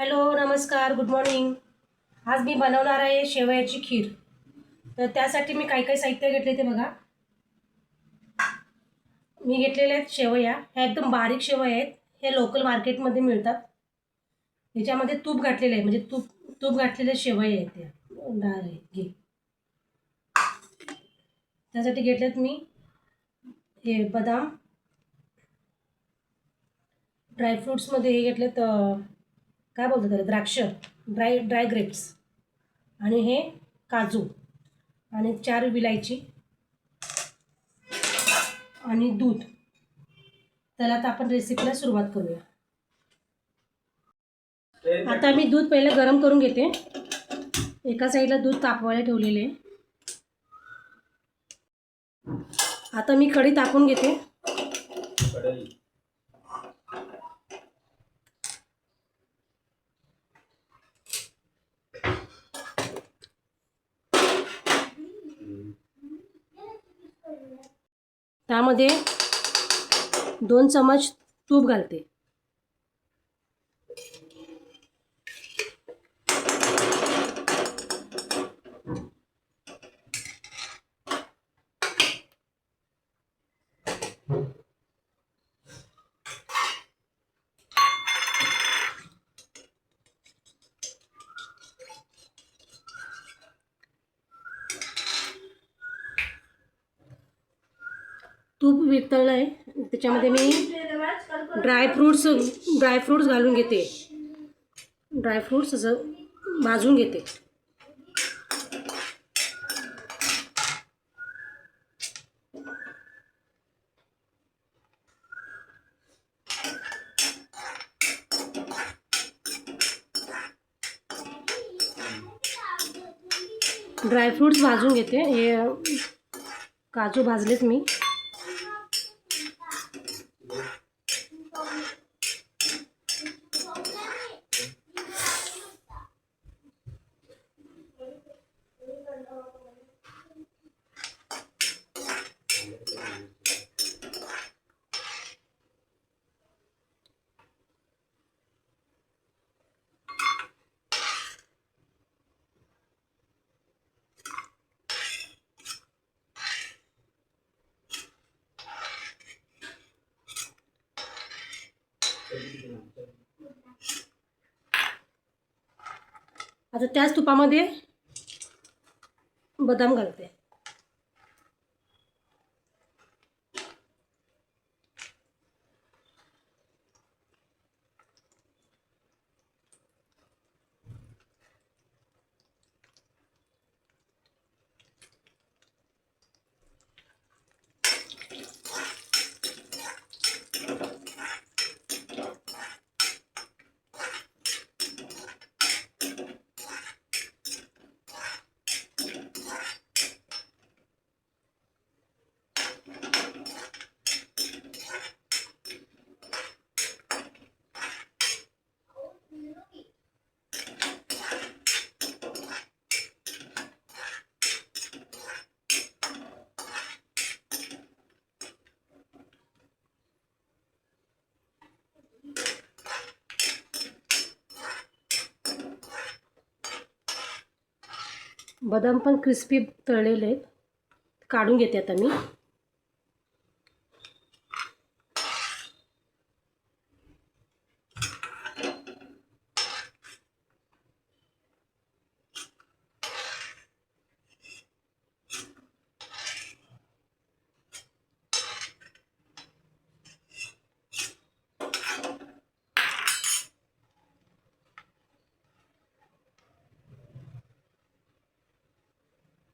Hello नमस्कार good morning. आज मी बनवणार आहे शेवयाची खीर. तर त्यासाठी मी काही काही साहित्य घेतले ते बघा. मी घेतलेले आहेत शेवया. ह्या एकदम बारीक शेवया आहेत. हे लोकल मार्केटमध्ये मिळतात. ह्याच्यामध्ये तूप घातलेलं आहे. म्हणजे तूप तूप घातलेले शेवया आहेत त्या. डाळ आहे. घे. त्यासाठी घेतलेत मी हे बदाम. ड्रायफ्रूट्समध्ये हे घेतलेत काय बोलतात त्याला? द्राक्ष ड्राय ड्राय ग्रेप्स. आणि हे काजू. आणि चार विलायची. आणि दूध. त्याला आता आपण रेसिपीला सुरुवात करूया. आता मी दूध पहिलं गरम करून घेते. एका साईडला दूध तापवायला ठेवलेले. आता मी कढी तापून घेते. त्यामध्ये दोन चमच तूप घालते. वितळलं आहे त्याच्यामध्ये मी ड्रायफ्रूट्स ड्रायफ्रूट्स घालून घेते. ड्रायफ्रूट्स असं भाजून घेते. ड्रायफ्रूट्स भाजून घेते. हे काजू भाजलेत मी. आता त्याच तुपामध्ये बदाम घालते. बदाम पण क्रिस्पी तळलेले आहेत. काढून घेते आता मी.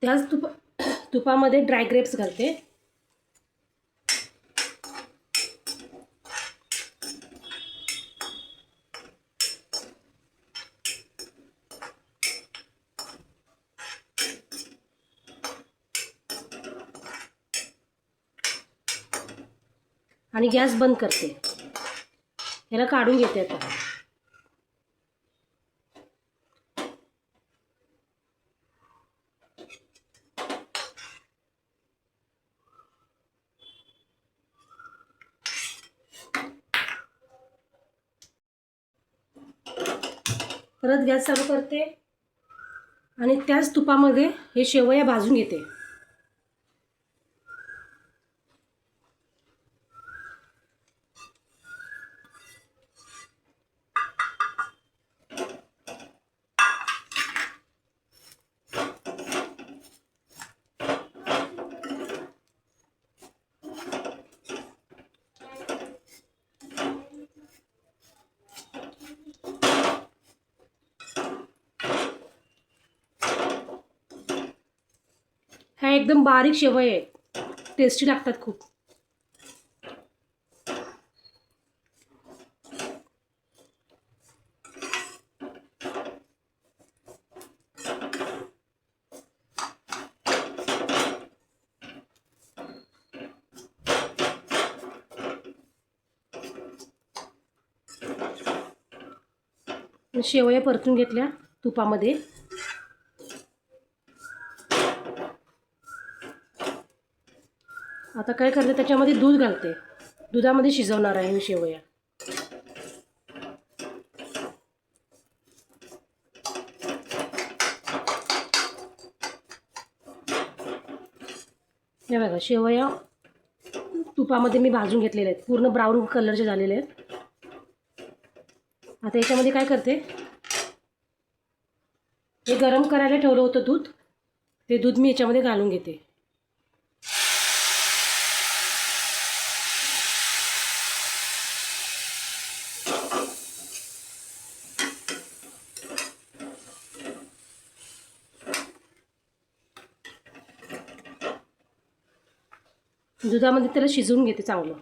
त्याच तुपा तुपामध्ये ड्राय ग्रेप्स घालते. आणि गॅस बंद करते. याला काढून घेते आता. परत गॅस चालू करते आणि त्याच तुपामध्ये हे शेवया भाजून घेते. एकदम बारीक शेवया आहेत टेस्टी लागतात खूप. शेवया परतून घेतल्या तुपामध्ये. आता काय करते त्याच्यामध्ये दूध घालते. दुधामध्ये शिजवणार आहे मी शेवया. हे बघा शेवया तुपामध्ये मी भाजून घेतलेले आहेत. पूर्ण ब्राऊन कलरचे झालेले आहेत. आता याच्यामध्ये काय करते हे गरम करायला ठेवलं होतं दूध. ते दूध मी याच्यामध्ये घालून घेते. दुधामध्ये त्याला शिजवून घेते चांगलं.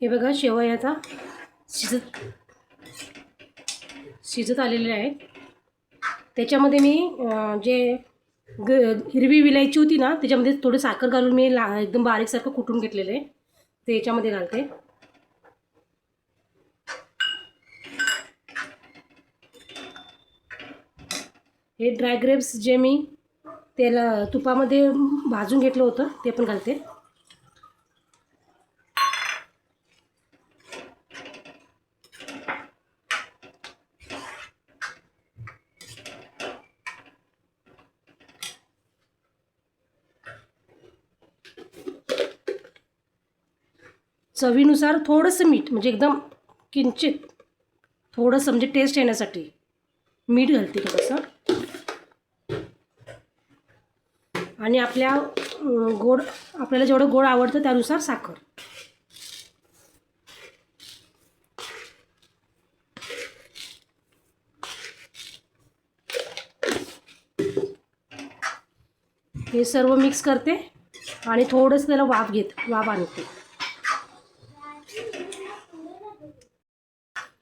हे बघा शेवयाचा शिजत शिजत आलेले आहेत. त्याच्यामध्ये मी जे ग हिरवी विलायची होती ना त्याच्यामध्ये थोडी साखर घालून मी ला एकदम बारीकसारखं कुटून घेतलेलं आहे. ते याच्यामध्ये घालते. हे ड्राय ग्रेप्स जे मी त्याला तुपामध्ये भाजून घेतलं होतं ते पण घालते. चवीनुसार थोडंसं मीठ म्हणजे एकदम किंचित थोडंसं म्हणजे टेस्ट येण्यासाठी मीठ घालते थोडंसं. आणि आपल्या गोड आपल्याला जेवढं गोड आवडतं त्यानुसार साखर. हे सर्व मिक्स करते आणि थोडंसं त्याला वाफ घेत वाफ आणते.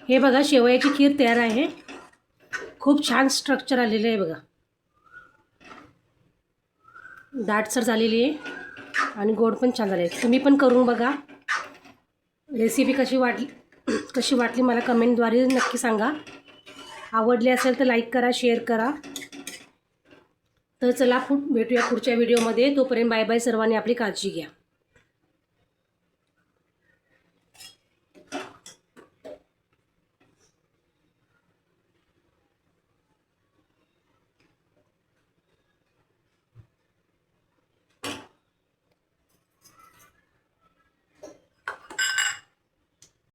हे बघा शेवयाची खीर तयार आहे. खूप छान स्ट्रक्चर आलेलं आहे बघा. दाटसर झालेली आहे आणि गोड पण छान झाले आहे. तुम्ही पण करून बघा. रेसिपी कशी वाटली कशी वाटली मला कमेंटद्वारे नक्की सांगा. आवडली असेल तर लाईक करा शेअर करा. तर चला खूप भेटूया पुढच्या व्हिडिओमध्ये तोपर्यंत बाय बाय सर्वांनी आपली काळजी घ्या.